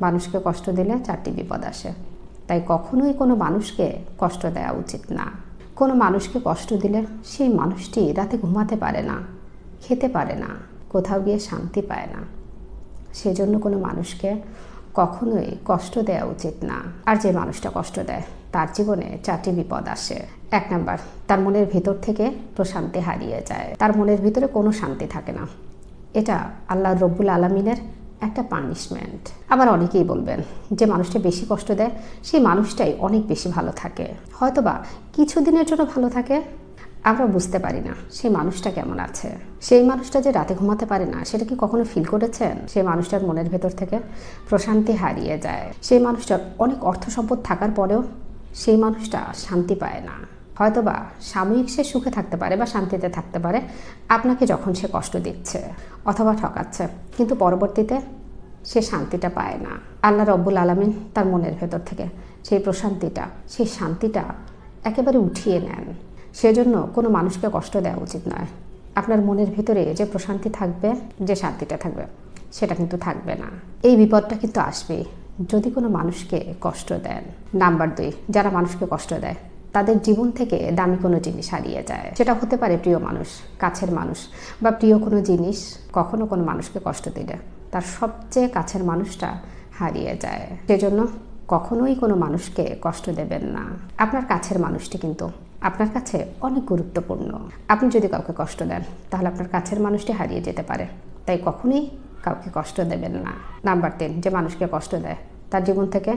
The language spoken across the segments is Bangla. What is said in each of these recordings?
মানুষকে কষ্ট দিলে চারটি বিপদ আসে। তাই কখনোই কোনো মানুষকে কষ্ট দেওয়া উচিত না। কোনো মানুষকে কষ্ট দিলে সেই মানুষটি রাতে ঘুমাতে পারে না, খেতে পারে না, কোথাও গিয়ে শান্তি পায় না। সেজন্য কোনো মানুষকে কখনোই কষ্ট দেওয়া উচিত না। আর যে মানুষটা কষ্ট দেয়, তার জীবনে চারটি বিপদ আসে। এক নাম্বার, তার মনের ভিতর থেকে প্রশান্তি হারিয়ে যায়। তার মনের ভিতরে কোনো শান্তি থাকে না। এটা আল্লাহ রব্বুল আলমিনের একটা পানিশমেন্ট আবার অনেকেই বলবেন যে মানুষটা বেশি কষ্ট দেয়, সেই মানুষটাই অনেক বেশি ভালো থাকে। হয়তোবা কিছুদিনের জন্য ভালো থাকে, আমরা বুঝতে পারি না সেই মানুষটা কেমন আছে। সেই মানুষটা যে রাতে ঘুমাতে পারে না, সেটা কি কখনো ফিল করেছেন? সেই মানুষটার মনের ভেতর থেকে প্রশান্তি হারিয়ে যায়। সেই মানুষটার অনেক অর্থ সম্পদ থাকার পরেও সেই মানুষটা শান্তি পায় না। হয়তোবা সাময়িক সে সুখে থাকতে পারে বা শান্তিতে থাকতে পারে, আপনাকে যখন সে কষ্ট দিচ্ছে অথবা ঠকাচ্ছে, কিন্তু পরবর্তীতে সে শান্তিটা পায় না। আল্লাহ রব্বুল আলমিন তার মনের ভেতর থেকে সেই প্রশান্তিটা, সেই শান্তিটা একেবারে উঠিয়ে নেন। সেজন্য কোনো মানুষকে কষ্ট দেওয়া উচিত নয়। আপনার মনের ভেতরে যে প্রশান্তি থাকবে, যে শান্তিটা থাকবে, সেটা কিন্তু থাকবে না। এই বিপদটা কিন্তু আসবেই যদি কোনো মানুষকে কষ্ট দেন। নাম্বার দুই, যারা মানুষকে কষ্ট দেয় তাদের জীবন থেকে দামি কোনো জিনিস হারিয়ে যায়। সেটা হতে পারে প্রিয় মানুষ, কাছের মানুষ বা প্রিয় কোনো জিনিস কখনো কোনো মানুষকে কষ্ট দিলে। তার সবচেয়ে কাছের মানুষটা হারিয়ে যায়। সেজন্য কখনোই কোনো মানুষকে কষ্ট দেবেন না। আপনার কাছের মানুষটি কিন্তু আপনার কাছে অনেক গুরুত্বপূর্ণ। আপনি যদি কাউকে কষ্ট দেন, তাহলে আপনার কাছের মানুষটি হারিয়ে যেতে পারে। তাই কখনোই কাউকে কষ্ট দেবেন না। নাম্বার তিন, যে মানুষকে কষ্ট দেয়, তার জীবন থেকে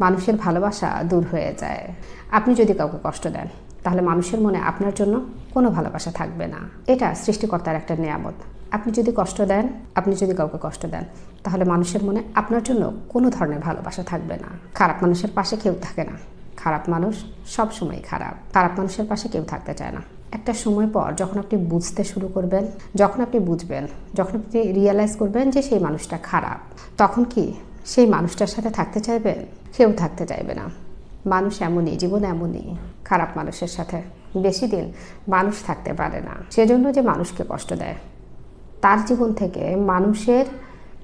মানুষের ভালোবাসা দূর হয়ে যায়। আপনি যদি কাউকে কষ্ট দেন, তাহলে মানুষের মনে আপনার জন্য কোনো ভালোবাসা থাকবে না। এটা সৃষ্টিকর্তার একটা নিয়ামত। আপনি যদি কষ্ট দেন, আপনি যদি কাউকে কষ্ট দেন, তাহলে মানুষের মনে আপনার জন্য কোনো ধরনের ভালোবাসা থাকবে না। খারাপ মানুষের পাশে কেউ থাকে না। খারাপ মানুষ সব সময় খারাপ। খারাপ মানুষের পাশে কেউ থাকতে চায় না। একটা সময় পর যখন আপনি বুঝতে শুরু করবেন, যখন আপনি বুঝবেন, যখন আপনি রিয়েলাইজ করবেন যে সেই মানুষটা খারাপ, তখন কি সেই মানুষটার সাথে থাকতে চাইবেন? কেউ থাকতে চাইবে না। মানুষ এমনই, জীবন এমনই, খারাপ মানুষের সাথে। বেশি দিন মানুষ থাকতে পারে না। সেজন্য যে মানুষকে কষ্ট দেয়, তার জীবন থেকে মানুষের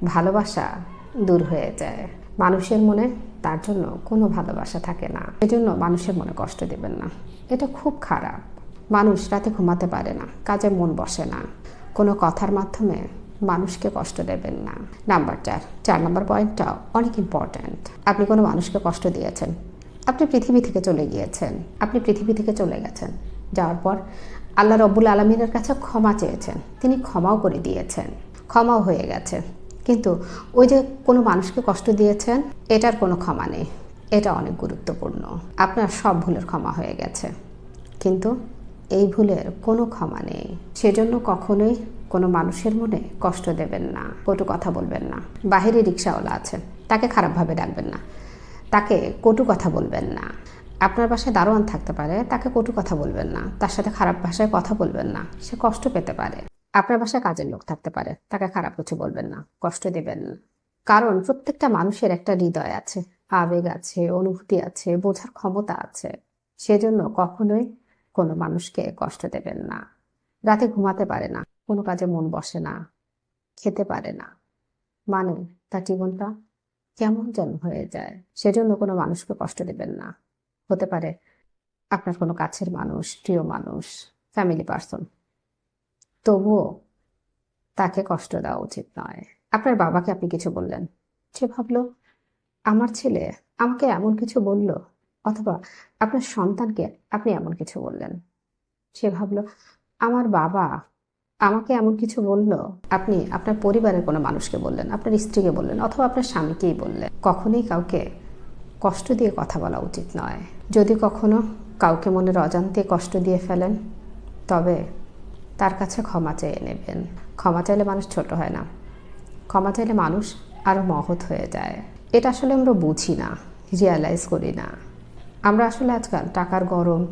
ভালোবাসা দূর হয়ে যায়। মানুষের মনে তার জন্য কোনো ভালোবাসা থাকে না। সেজন্য মানুষের মনে কষ্ট দেবেন না। এটা খুব খারাপ। মানুষ রাতে ঘুমাতে পারে না, কাজে মন বসে না। কোনো কথার মাধ্যমে মানুষকে কষ্ট দেবেন না। নাম্বার চার চার নাম্বার পয়েন্টটা অনেক ইম্পর্ট্যান্ট আপনি কোনো মানুষকে কষ্ট দিয়েছেন, আপনি পৃথিবী থেকে চলে গিয়েছেন, আপনি পৃথিবী থেকে চলে গেছেন, যাওয়ার পর আল্লাহ রব্বুল আলমিনের কাছে ক্ষমা চেয়েছেন, তিনি ক্ষমাও করে দিয়েছেন, ক্ষমাও হয়ে গেছে। কিন্তু ওই যে কোনো মানুষকে কষ্ট দিয়েছেন, এটার কোনো ক্ষমা নেই, এটা অনেক গুরুত্বপূর্ণ। আপনার সব ভুলের ক্ষমা হয়ে গেছে। কিন্তু এই ভুলের কোনো ক্ষমা নেই। সেজন্য কখনোই কোনো মানুষের মনে কষ্ট দেবেন না, কটু কথা বলবেন না। বাহিরে রিক্সাওয়ালা আছে তাকে খারাপভাবে ডাকবেন না। তাকে কটু কথা বলবেন না। আপনার বাসায় দারোয়ান থাকতে পারে, তাকে কটু কথা বলবেন না। তার সাথে খারাপ ভাষায় কথা বলবেন না। সে কষ্ট পেতে পারে। আপনার বাসায় কাজের লোক থাকতে পারে, তাকে খারাপ কিছু বলবেন না, কষ্ট দেবেন না। কারণ প্রত্যেকটা মানুষের একটা হৃদয় আছে, আবেগ আছে, অনুভূতি আছে, বোঝার ক্ষমতা আছে। সেজন্য কখনোই কোনো মানুষকে কষ্ট দেবেন না। রাতে ঘুমাতে পারে না। কোনো কাজে মন বসে না, খেতে পারে না। মানে তার জীবনটা কেমন যেন হয়ে যায়, সেজন্য কোনো মানুষকে কষ্ট দেবেন না। হতে পারে আপনার কোনো কাছের মানুষ, প্রিয় মানুষ ফ্যামিলি পার্সন তবুও তাকে কষ্ট দেওয়া উচিত নয়। আপনার বাবাকে আপনি কিছু বললেন। সে ভাবলো, আমার ছেলে আমাকে এমন কিছু বলল, অথবা আপনার সন্তানকে আপনি এমন কিছু বললেন। সে ভাবলো, আমার বাবা আমাকে এমন কিছু বলল, আপনি আপনার পরিবারের কোনো মানুষকে বললেন, আপনার স্ত্রীকে বললেন, অথবা আপনার স্বামীকেই বললেন। কখনোই কাউকে কষ্ট দিয়ে কথা বলা উচিত নয়। যদি কখনো কাউকে মনের অজান্তে কষ্ট দিয়ে ফেলেন, তবে তার কাছে ক্ষমা চেয়ে নেবেন। ক্ষমা চাইলে মানুষ ছোট হয় না। ক্ষমা চাইলে মানুষ আরও মহৎ হয়ে যায়। এটা আসলে আমরা বুঝি না রিয়ালাইজ করি না। আমরা আসলে আজকাল টাকার গরম,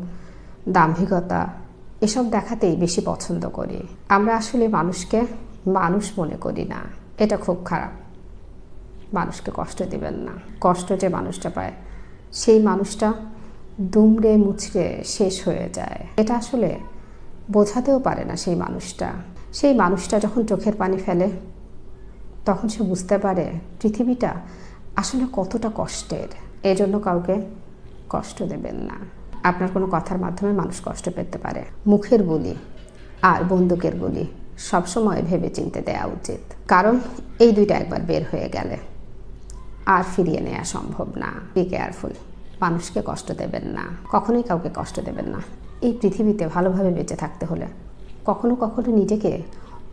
দাম্ভিকতা এসব দেখাতেই বেশি পছন্দ করি। আমরা আসলে মানুষকে মানুষ মনে করি না। এটা খুব খারাপ। মানুষকে কষ্ট দিবেন না। কষ্ট যে মানুষটা পায়, সেই মানুষটা দুমড়ে মুচড়ে শেষ হয়ে যায়। এটা আসলে বোঝাতেও পারে না সেই মানুষটা। সেই মানুষটা যখন চোখের পানি ফেলে, তখন সে বুঝতে পারে পৃথিবীটা আসলে কতটা কষ্টের। এজন্য কাউকে কষ্ট দেবেন না। আপনার কোনো কথার মাধ্যমে মানুষ কষ্ট পেতে পারে। মুখের বুলি আর বন্দুকের গুলি সবসময় ভেবে চিনতে দেওয়া উচিত। কারণ এই দুইটা একবার বের হয়ে গেলে আর ফিরিয়ে নেওয়া সম্ভব না। বি কেয়ারফুল মানুষকে কষ্ট দেবেন না। কখনোই কাউকে কষ্ট দেবেন না। এই পৃথিবীতে ভালোভাবে বেঁচে থাকতে হলে কখনো কখনো নিজেকে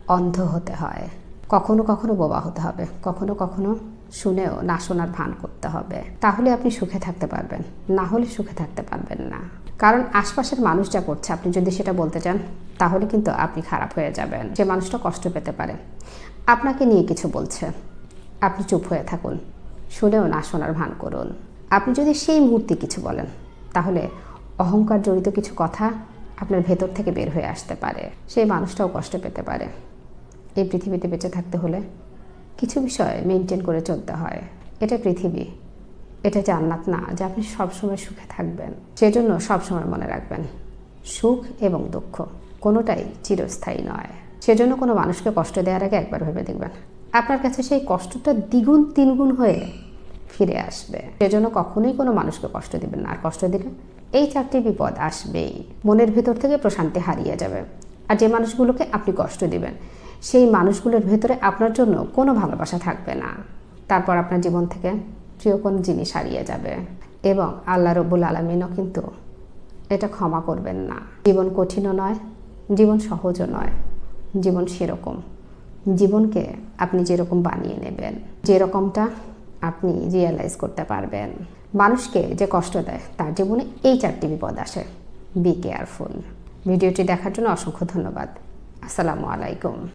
অন্ধ হতে হয়। কখনো কখনো বোবা হতে হবে। কখনো কখনো শুনেও না শোনার ভান করতে হবে। তাহলে আপনি সুখে থাকতে পারবেন। না হলে সুখে থাকতে পারবেন না। কারণ আশপাশের মানুষ যা করছে, আপনি যদি সেটা বলতে চান, তাহলে কিন্তু আপনি খারাপ হয়ে যাবেন। যে মানুষটা কষ্ট পেতে পারে। আপনাকে নিয়ে কিছু বলছে। আপনি চুপ হয়ে থাকুন। শুনেও না শোনার ভান করুন। আপনি যদি সেই মুহূর্তে কিছু বলেন, তাহলে অহংকার জড়িত কিছু কথা আপনার ভেতর থেকে বের হয়ে আসতে পারে। সেই মানুষটাও কষ্ট পেতে পারে। এই পৃথিবীতে বেঁচে থাকতে হলে কিছু বিষয় মেনটেন করে চলতে হয়। এটা পৃথিবী। এটা জান্নাত না, যে আপনি সবসময় সুখে থাকবেন। সেজন্য সবসময় মনে রাখবেন, সুখ এবং দুঃখ কোনোটাই চিরস্থায়ী নয়। সেজন্য কোনো মানুষকে কষ্ট দেওয়ার আগে একবার ভেবে দেখবেন। আপনার কাছে সেই কষ্টটা দ্বিগুণ, তিনগুণ হয়ে ফিরে আসবে। সেজন্য কখনোই কোনো মানুষকে কষ্ট দিবেন না। আর কষ্ট দিলে এই চারটি বিপদ আসবেই। মনের ভিতর থেকে প্রশান্তি হারিয়ে যাবে। আর যে মানুষগুলোকে আপনি কষ্ট দিবেন সেই মানুষগুলোর ভেতরে আপনার জন্য কোনো ভালোবাসা থাকবে না। তারপর আপনার জীবন থেকে প্রিয় কোনো জিনিস হারিয়ে যাবে। এবং আল্লাহ রব্বুল আলমিনও কিন্তু এটা ক্ষমা করবেন না। জীবন কঠিনও নয়, জীবন সহজও নয়, জীবন সেরকম। জীবনকে আপনি যেরকম বানিয়ে নেবেন, যেরকমটা আপনি রিয়েলাইজ করতে পারবেন। মানুষকে যে কষ্ট দেয়, তার জীবনে এই চারটি বিপদ আসে। বি কেয়ারফুল ভিডিওটি দেখার জন্য অসংখ্য ধন্যবাদ। আসসালামু আলাইকুম।